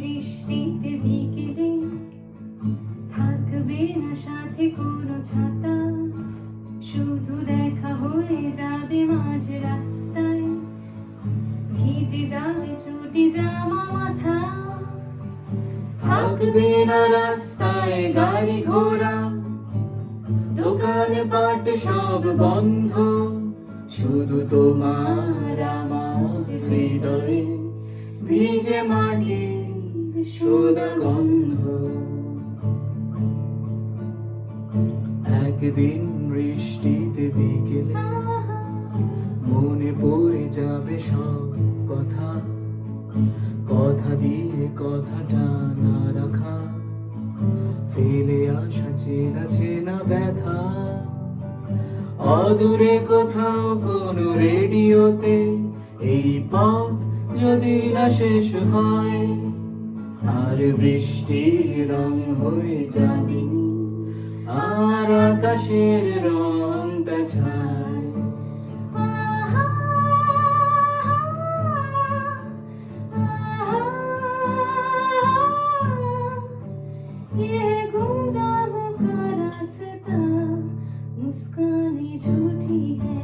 বৃষ্টিতে বিকেলে থাকবে না সাথে কোনো ছাতা। শুধু দেখা হয়ে যাবে মাঝ রাস্তায়, ভিজে যাবে চটি জামা মাথা। থাকবে না রাস্তায় গাড়ি ঘোড়া, দোকানে পাট সব বন্ধ। শুধু তোমার আমার হৃদয়ে ভিজে মাটির সোদা গন্ধ একদিন বৃষ্টিতে বিকেলে মনে পড়ে যাবে সব কথা। কথা দিয়ে কথাটা না রাখা। ফেলে আসা, চেনা চেনা ব্যথা। অদূরে কোথাও কোনো রেডিওতে এই পথ যদি না শেষ হয় আর বৃষ্টির রং হয়ে যাবে আর আকাশের রং বেছায় ये गुमराहों का रास्ता मुस्काने झूठी है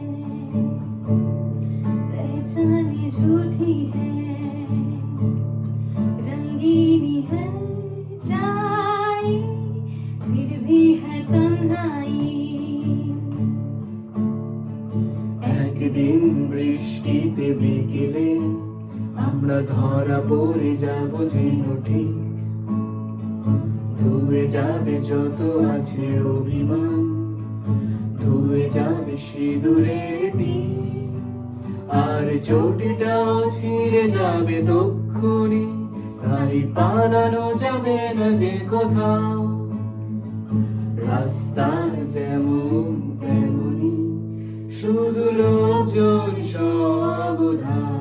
पहचाने झूठी है रंगीनी है जाई फिर भी है तन्हाई একদিন বৃষ্টিতে বিকেলে আমরা ধরা পড়ে যাব যেন ঠিক ধুয়ে যাবে যত আছে অভিমান ধুয়ে যাবে সিঁদুরের টিপ আর চোটটাও ছিঁড়ে যাবে দক্ষিণে তাই বানানো যাবে না যে কোথাও রাস্তার যেমন তেমনি শুধু লোকজন সাবধান